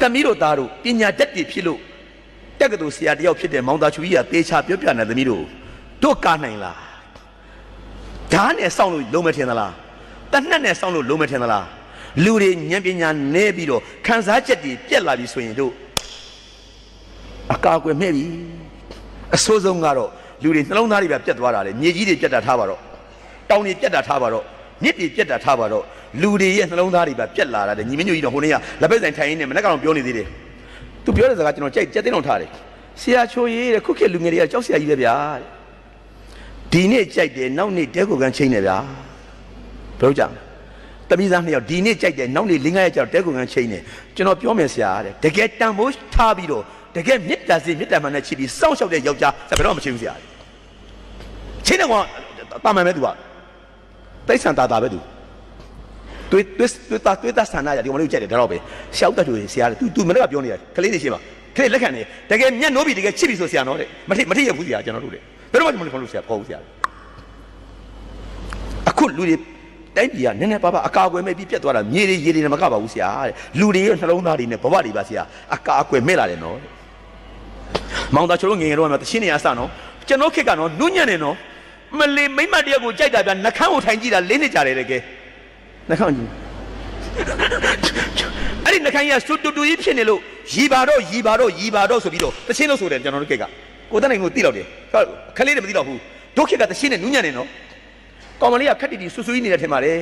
သမီးတို့သားတို့ပညာတတ်တည်ဖြစ်လို့တက်ကတူဆရာတယောက်ဖြစ်တဲ့မောင်သားချူကြီးကတေချာပြောပြနေသမီးတို့တို့ကားနိုင်လားဓာတ်နဲ့စောင့်လို့လုံးမထင်သလားတနတ်နဲ့စောင့်လို့လုံးမထင်သလားလူတွေဉာဏ်ပညာနဲပြီးတော့ခံစားချက်တွေပြက်လာပြီဆိုရင်တို့အကာအကွယ်မဲ့ပြီအဆိုးဆုံးကတော့လူတွေနှလုံးသားတွေပဲပြက်သွားတာလေမြေကြီးတွေပြက်တာထားပါတော့တောင်တွေပြက်တာထားပါတော့ မြစ်တွေပြက်တာထားပါတော့လူတွေရဲ့နှလုံးသားတွေပဲပြက်လာတာလေညီမညိုကြီးတော့ဟိုနေ့ကလက်ပိတ်ဆိုင်ထိုင်ရင်းနဲ့မနေ့ကတော့ပြောနေသေးတယ်သူပြောတဲ့စကားကျွန်တော်ကြိုက်ကြက်သိန်းအောင်ထားတယ်ဆရာချိုးရေးတဲ့ခုခေတ်လူငယ်တွေကကြောက်ဆရာကြီးပဲဗျာတဲ့ဒီနေ့ကြိုက်တယ်နောက်နေ့တဲကိုကန်ချင်းနေဗျာဘယ်လိုကြမလဲတမိသားနှစ်ယောက်ဒီနေ့ကြိုက်တယ်နောက်နေ့လင်းကားရဲ့ကြောက်တဲကိုကန်ချင်းနေကျွန်တော်ပြောမယ်ဆရာတဲ့တကယ်တန်ဖိုးထားပြီးတော့တကယ်မေတ္တာစီမေတ္တာမှန်နဲ့ချစ်ပြီးစောင့်ရှောက်တဲ့ယောက်ျားဘယ်တော့မချင်ဘူးဆရာတဲ့ချင်းတယ်ကောင်တာမှန်ပဲသူက တိတ်ဆန်တာတာပဲသူတွေးတွေးတွေးတာတွေးတာဆန္ဒရဒီကောင်လေးကိုကြိုက်တယ်ဒါတော့ပဲရှောက်တတ်သူဆရာတဲ့ तू तू မနေ့ကပြောနေရတယ်ကလေးတွေရှင်းပါကလေးလက်ခံနေတကယ်မျက်နှိုးပြီးတကယ်ချစ်ပြီးဆိုဆရာနော်တဲ့မထိမထိရဘူးဆရာကျွန်တော်တို့တဲ့ဘယ်တော့မှမလို့ဆရာခေါ်ဘူးဆရာအခုလူတွေတိုင်းပြည်ကနည်းနည်းပါးပါအကာအကွယ်မဲ့ပြီးပြတ်သွားတာမြေတွေရေတွေနဲ့မကပါဘူးဆရာတဲ့လူတွေရဲ့နှလုံးသားတွေနဲ့ဘဝတွေပါဆရာအကာအကွယ်မဲ့လာတယ်နော်တဲ့မောင်သားချိုးလို့ငယ်ငယ်တော့မှတချင်းနေရစနော်ကျွန်တော်ခက်ကတော့နုညံ့နေနော် မလီမိမ့်မတရက်ကိုကြိုက်တာဗျနှခမ်းကိုထိုင်ကြည့်တာလေးနှစ်ကြာတယ်တကယ်နှခမ်းကြည့်အဲ့ဒီနှခမ်းကြီးကစွတ်တူတူကြီးဖြစ်နေလို့ရီပါတော့ရီပါတော့ရီပါတော့ဆိုပြီးတော့တချင်းလို့ဆိုတယ်ကျွန်တော်တို့ကက်ကကိုတန်းနိုင်ကိုတိတော့တယ်ဟုတ်ခလေးတွေမတိတော့ဘူးဒုက္ခကတချင်းနဲ့နူးညံ့နေနော်ကောင်မလေးကခက်တီတီဆူဆူကြီးနေတဲ့ထင်ပါတယ်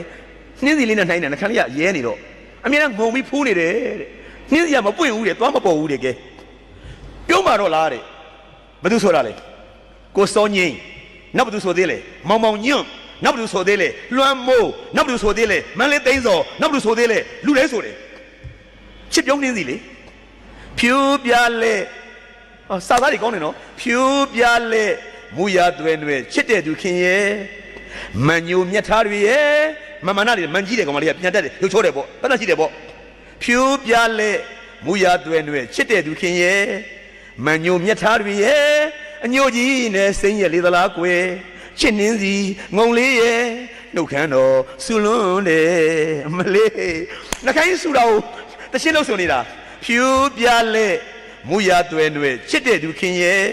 နှင်းစီလေးနဲ့နှိုင်းနေနှခမ်းလေးကရဲနေတော့အမြဲတမ်းငုံပြီးဖူးနေတယ်တဲ့နှင်းစီကမပွင့်ဘူးတဲ့သွားမပေါ်ဘူးတဲ့ကဲပြုံးပါတော့လားတဲ့ဘယ်သူဆိုတာလဲကိုစောငိမ့် နောက်ဘယ်သူဆိုသေးလဲမောင်မောင်ညွန့်နောက်ဘယ်သူဆိုသေးလဲလွမ်းမိုးနောက်ဘယ်သူဆိုသေးလဲမန်းလေးသိန်းစောနောက်ဘယ်သူဆိုသေးလဲလူလဲဆိုတယ်ချစ်ပြုံးနှင်းစီလေဖြူပြလဲဟောစာသားတွေကောင်းတယ်နော်ဖြူပြလဲမူရသွဲနှွဲချစ်တဲ့သူခင်ရဲ့မန်ညိုမြတ်သားတွေရဲ့မမနာတွေမန်ကြီးတယ်ကောင်မလေးကပြန်တက်တယ်လှုပ်ချိုးတယ်ပေါ့တတ်တတ်ရှိတယ်ပေါ့ဖြူပြလဲမူရသွဲနှွဲချစ်တဲ့သူခင်ရဲ့မန်ညိုမြတ်သားတွေရဲ့ အညိုကြီးနဲ့စိမ့်ရဲ့လေသလားကွယ်ချစ်နှင်းစီငုံလေးရဲ့နှုတ်ခမ်းတော်ဆူလွန်းတယ်အမလေးနှခိုင်းဆူတာကိုတရှင်းလို့ဆိုနေတာဖြူပြလက်မူရသွဲနှွဲချစ်တဲ့သူခင်ရဲ့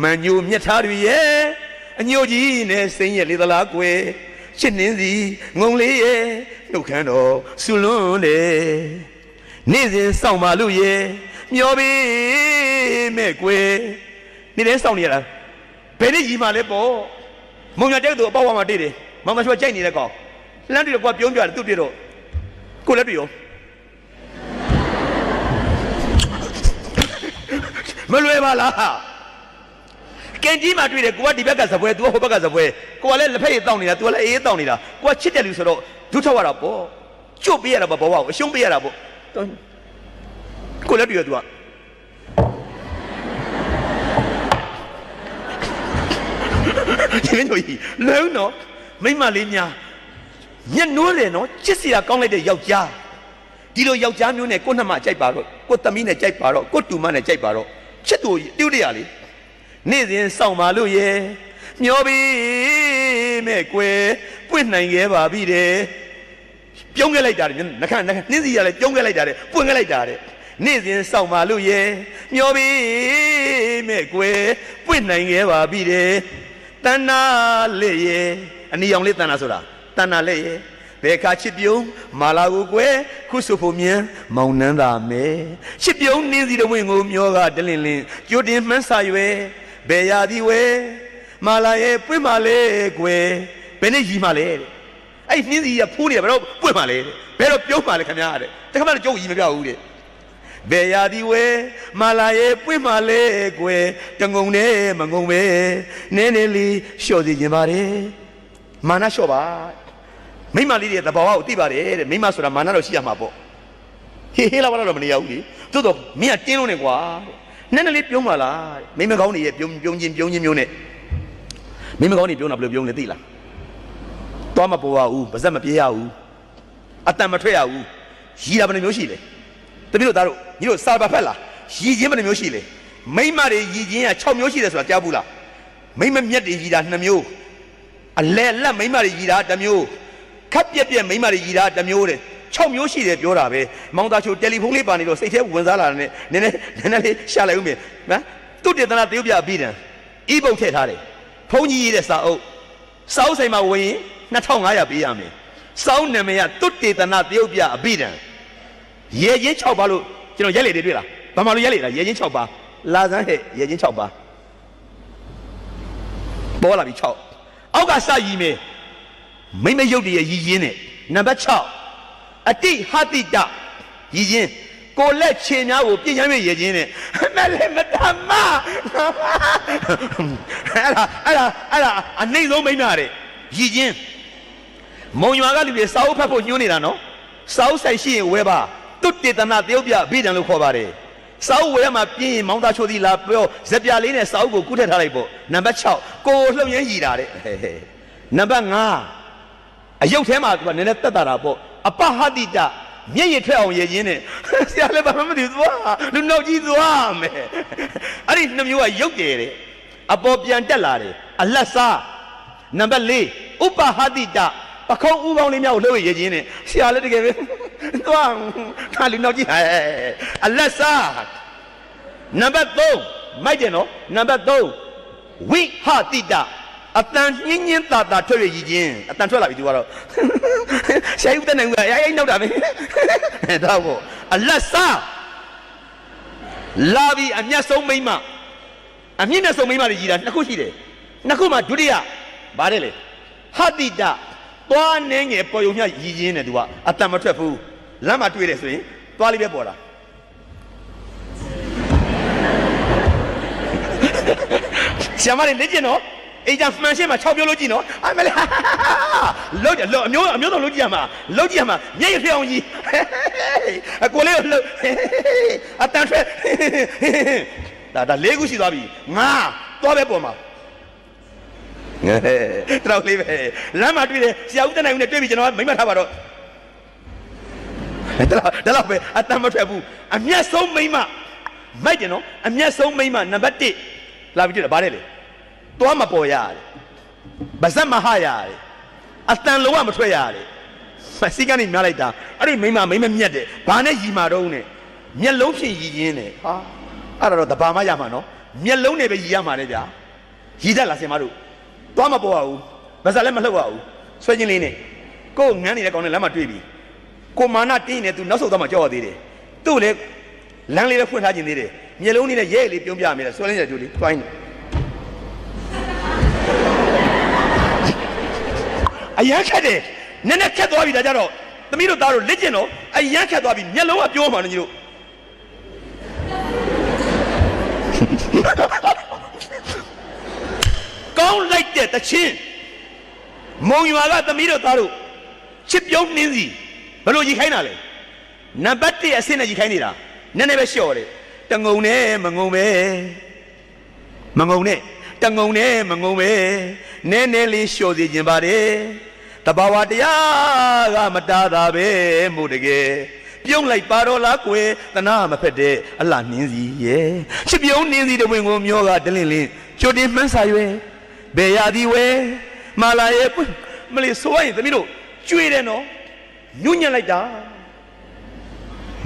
မန်ညိုမြတ်သားတွေရဲ့အညိုကြီးနဲ့စိမ့်ရဲ့လေသလားကွယ်ချစ်နှင်းစီငုံလေးရဲ့နှုတ်ခမ်းတော်ဆူလွန်းတယ်နေ့စဉ်စောင့်ပါလို့ရဲ့မျောပေးမဲ့ကွယ် နေလဲစောင့်နေရတာဘယ်နဲ့ရီမာလဲပေါ့မုံညာတက်သူအပေါက်ဝါမှာတွေ့တယ်မောင်မချွတ်ကြိုက်နေတဲ့ကောင်လှမ်းတွေ့တော့ကိုကပြုံးပြတယ်သူ့တွေ့တော့ကိုလည်းတွေ့ရောမလွယ်ပါလားကင်ကြီးမှာတွေ့တယ်ကိုကဒီဘက်ကစပွဲသူကဟိုဘက်ကစပွဲကိုကလည်းလက်ဖက်ရည်တောင်းနေတာသူကလည်းအေးတောင်းနေတာကိုကချစ်တယ်လူဆိုတော့ဒုထောက်ရတာပေါ့ကျွတ်ပေးရတာပေါ့ဘဝကိုအရှုံးပေးရတာပေါ့ကိုလည်းတွေ့ရသူက ဒီမင်းတို့ကြီးလုံးတော့မိမလေးများညက်နိုးတယ်နော်ချစ်စရာကောင်းလိုက်တဲ့ယောက်ျားဒီလိုယောက်ျားမျိုးနဲ့ကိုယ့်နှမကြိုက်ပါတော့ကိုယ့်သမီးနဲ့ကြိုက်ပါတော့ကိုယ့်တူမနဲ့ကြိုက်ပါတော့ချစ်သူတိတ်တရလေနေ့စဉ်စောင့်ပါလို့ရဲ့မျောပြီးမဲ့ကွယ်ပွင့်နိုင်ခဲ့ပါပြီတဲ့ပြုံးခဲ့လိုက်တာတဲ့နှခမ်းနှခမ်းနှင်းစီရလဲပြုံးခဲ့လိုက်တာတဲ့ပွင့်ခဲ့လိုက်တာတဲ့နေ့စဉ်စောင့်ပါလို့ရဲ့မျောပြီးမဲ့ကွယ်ပွင့်နိုင်ခဲ့ပါပြီတဲ့ တဏ္ဍလေးရဲ့အနီအောင်လေးတဏ္ဍဆိုတာတဏ္ဍလေးရဲ့ဘယ်ခါချစ်ပြုံးမာလာကိုကွယ်ခုဆိုဖို့မြန်မောင်နှန်းသာမဲချစ်ပြုံးနင်းစီတဝင်းကိုမျောကဒလင်လင်းကြိုတင်မှန်းစာရွယ်ဘယ်ရာဒီဝဲမာလာရဲ့ပွင့်မာလေကွယ်ဘယ်နဲ့ရီမာလဲတဲ့အဲ့နင်းစီကဖိုးနေတယ်ဘယ်တော့ပွင့်မာလဲတဲ့ဘယ်တော့ပြုံးမာလဲခင်ဗျားတဲ့တခါမှလည်းကြုံရီမပြောက်ဘူးတဲ့ ဘယ်ရာဒီဝဲမာလာရဲ့ပွင့်မာလေကွယ်တငုံနဲ့မငုံပဲနည်းနည်းလေးလျှော့စီခြင်းပါတယ်မာနလျှော့ပါမိမလေးတွေသဘာဝကိုသိပါတယ်တဲ့မိမဆိုတာမာနတော့ရှိရမှာပေါ့ဟေးဟေးလာပါတော့မနေရဘူးလေသို့တော့မင်းကတင်းလုံးနေကွာတဲ့နည်းနည်းလေးပြုံးပါလားတဲ့မိမကောင်းနေရဲ့ပြုံးပြုံးချင်းပြုံးချင်းမျိုးနဲ့မိမကောင်းနေပြုံးတာဘယ်လိုပြုံးလဲသိလားသွားမပေါ်ရဘူးပါဇက်မပြေးရဘူးအတန်မထွက်ရဘူးရီတာဘယ်နှမျိုးရှိလဲ တပည့်တို့သားတို့ညီတို့စာပါဖက်လားရီချင်းဘယ်နှမျိုးရှိလဲမိမတွေရီချင်းက6မျိုးရှိတယ်ဆိုတာကြားဘူးလားမိမမြက်တွေရီတာ2မျိုးအလဲလက်မိမတွေရည်တာတစ်မျိုးခက်ပြက်ပြက်မိမတွေရည်တာတစ်မျိုးတဲ့6မျိုးရှိတယ်ပြောတာပဲမောင်သားချိုတယ်လီဖုန်းလေးပါနေတော့စိတ်ထဲဝင်စားလာတယ်နည်းနည်းနည်းနည်းလေးရှာလိုက်ဦးမယ်နော်သူတေသနာတရုပ်ပြအပြီးတံဤပုတ်ထည့်ထားတယ်ဖုန်းကြီးရေးတဲ့စာအုပ်စာအုပ်ဆိုင်မှာဝင်ရင်2500ပေးရမယ်စောင်းနာမည်ကသူတေသနာတရုပ်ပြအပြီးတံ ရေချင်း6ပါလို့ကျွန်တော်ရက်လေတွေတွေ့လားဘာမှလို့ရက်လေလားရေချင်း6ပါလာစမ်းဟဲ့ရေချင်း6ပါပေါ်လာပြီ6အောက်ကစရည်မယ်မိမရုပ်တည်းရည်ရင်းနဲ့နံပါတ်6အတိဟတိတရည်ရင်းကိုလက်ခြေများကိုပြင်ချမ်းမြေရည်ချင်းနဲ့မလည်းမတမအဲ့ဒါအဲ့ဒါအဲ့ဒါအနှိမ့်ဆုံးမိမတဲ့ရည်ချင်းမုံရွာကလူတွေစာအုပ်ဖတ်ဖို့ညှိုးနေတာနော်စာအုပ်ဆိုင်ရှိရင်ဝဲပါ တုတ်တေတနာတယုတ်ပြအဘိဓမ္မာလို့ခေါ်ပါတယ်စာအုပ်ဝဲမှာပြင်းရင်မောင်းသားချိုးသီးလာပြောဇက်ပြလေးနဲ့စာအုပ်ကိုကုထက်ထားလိုက်ပေါ့နံပါတ်6ကိုလှုပ်ရမ်းရည်တာတဲ့ဟဲ့ဟဲ့နံပါတ်5အယုတ်ထဲမှာသူကနည်းနည်းတက်တာတာပေါ့အပဟတိတမျက်ရည်ထွက်အောင်ရည်ရင်းနဲ့ဆရာလည်းဘာမှမသိဘူးသွားလူနောက်ကြီးသွားမယ်အဲ့ဒီနှမျိုးကရုပ်တယ်တဲ့အပေါ်ပြန်တက်လာတယ်အလတ်စားနံပါတ်4ဥပဟတိတ ပခုံးဥပေါင်းလေးများကိုလှုပ်ရည်ရင်းနဲ့ဆရာလည်းတကယ်ပဲသွားခါလူနောက်ကြီးဟဲ့အလတ်စားနံပါတ်3မိုက်တယ်နော်နံပါတ်3ဝိဟတိတအတန်ညင်းညင်းတာတာထွက်ရည်ချင်းအတန်ထွက်လာပြီသူကတော့ဆရာကြီးဦးတန်းနိုင်ဦးကရိုက်ရိုက်နောက်တာပဲတော့ပေါ့အလတ်စားလာပြီအမျက်ဆုံးမိမ့်မအမြင့်နဲ့ဆုံးမိမ့်မတွေကြီးတာနှစ်ခုရှိတယ်နှစ်ခုမှဒုတိယဗါတယ်လေဟတိတ သွားနေငယ်ပေါ်ယုံမြရည်ချင်းနဲ့သူကအတန်မထွက်ဘူးလမ်းမှာတွေ့တယ်ဆိုရင်သွားလေးပဲပေါ်လာဆရာမလေးလက်ကျင်နော်အေးကြမှန်ရှင်းမှာ6ပြောလို့ကြည့်နော်အမလေးလောက်ကြလောက်အမျိုးအမျိုးတော့လောက်ကြည့်ရမှာလောက်ကြည့်ရမှာမျက်ရည်ဖြောင်းကြီးအကိုလေးကိုလှုပ်အတန်ထွက်ဒါဒါလေးခုရှိသွားပြီငါသွားပဲပေါ်မှာ ငဲတော့လေးပဲလမ်းမှာတွေ့တယ်ဆရာဦးတန်းနိုင်ဦးနဲ့တွေ့ပြီကျွန်တော်ကမိမထားပါတော့ဒါတော့ဒါတော့ပဲအတန်မထွက်ဘူးအမျက်ဆုံးမိမမိုက်တယ်နော်အမျက်ဆုံးမိမနံပါတ်1လာပြီးတွေ့တယ်ဗါတယ်လေသွားမပေါ်ရတယ်ဗဇက်မဟရတယ်အတန်လုံးဝမထွက်ရတယ်မစီကနေများလိုက်တာအဲ့ဒီမိမမိမမြက်တယ်ဘာနဲ့ရီမာတော့နဲ့မျက်လုံးဖြင့်ရီရင်းတယ်ဟာအဲ့ဒါတော့တဘာမှရမှာနော်မျက်လုံးနဲ့ပဲရီရမှာလေဗျာရီတတ်လားဆင်မတို့ သွားမပေါ်ရဘူးဗဇက်လည်းမလှုပ်ရဘူးဆွဲချင်းလေးနဲ့ကိုယ်ငန်းနေတဲ့ကောင်နဲ့လမ်းမှာတွေ့ပြီကိုမာနတင်းနေသူနောက်ဆုတ်သွားမှကြောက်ရသေးတယ်သူ့လေလမ်းလေးလည်းဖွင့်ထားခြင်းသေးတယ်မျက်လုံးလေးနဲ့ရဲလေးပြုံးပြမယ်လေဆွဲလင်းတဲ့ကျိုးလေးတွိုင်းတယ်အရန်ခက်တယ်နည်းနည်းခက်သွားပြီဒါကြတော့သမီးတို့သားတို့လက်ကျင်တော့အရန်ခက်သွားပြီမျက်လုံးကပြောမှန်းညီတို့ ကောင်းလိုက်တဲ့တချင်းမုံရွာကသမီးတို့သားတို့ချစ်ပြုံးနှင်းစီဘယ်လိုကြီးခိုင်းတာလဲနံပါတ်1အဆင့်နဲ့ကြီးခိုင်းနေတာနည်းနည်းပဲလျှော့တယ်တငုံနဲ့မငုံပဲမငုံနဲ့တငုံနဲ့မငုံပဲနည်းနည်းလေးလျှော့စေခြင်းပါတယ်တဘာဝတရားကမတားတာပဲမို့တကယ်ပြုံးလိုက်ပါတော့လားကွယ်တနာမဖက်တဲ့အလှနှင်းစီရဲ့ချစ်ပြုံးနှင်းစီတဝင်ကိုမျောကတလင်းလင်းချိုတင်မှန်းစာရွယ် ဘယ်ရသည်ဝဲမာလာရဲ့ပွင့်မလေးဆိုရင်သမီးတို့ကျွေးတယ်နော်ညွညံ့လိုက်တာ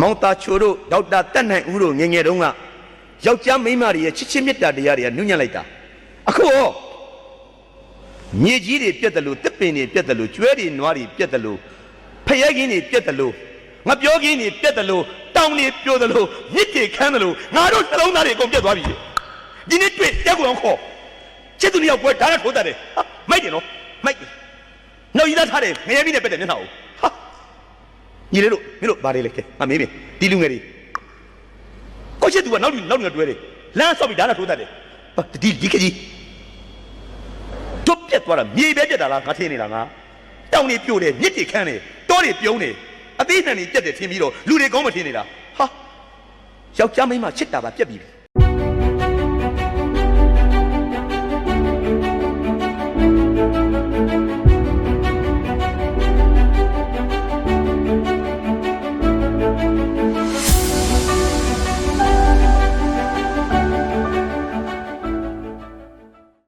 မောင်သားချိုတို့ဒေါက်တာတက်နိုင်ဦးတို့ငယ်ငယ်တုန်းကယောက်ျားမိန်းမတွေရဲ့ချစ်ချင်းမေတ္တာတရားတွေကနုညံ့လိုက်တာအခုဟောမြေကြီးတွေပြက်တယ်လို့တစ်ပင်တွေပြက်တယ်လို့ကျွဲတွေနွားတွေပြက်တယ်လို့ဖရဲကင်းတွေပြက်တယ်လို့ငါပြောကင်းတွေပြက်တယ်လို့တောင်တွေပြိုတယ်လို့မြစ်တွေခမ်းတယ်လို့ငါတို့နှလုံးသားတွေအကုန်ပြက်သွားပြီဒီနေ့တွေ့တက်ကောင်ခေါ် ချစ်သူနှစ်ယောက်ပွဲဓာတ်နဲ့ထိုးတတ်တယ်ဟာမိုက်တယ်နော်မိုက်တယ်နောက်ရည်သားထားတယ်ငရဲမီးနဲ့ပက်တယ်မျက်နှာကိုဟာညီလေးတို့မင်းတို့ဘာတွေလဲကဲမမေးမေးဒီလူငယ်တွေကိုချစ်သူကနောက်လူနောက်လူငယ်တွဲတယ်လမ်းဆောက်ပြီးဒါနဲ့ထိုးတတ်တယ်ဟာဒီဒီခကြီးတို့ပြက်သွားတာမြေပဲပြက်တာလားငါထင်းနေတာငါတောင်တွေပြိုတယ်မြစ်တွေခမ်းတယ်တောတွေပြုံးတယ်အသေးနှံတွေပြက်တယ်ထင်ပြီးတော့လူတွေကောင်းမထင်နေတာဟာယောက်ျားမိန်းမချစ်တာပါပြက်ပြီ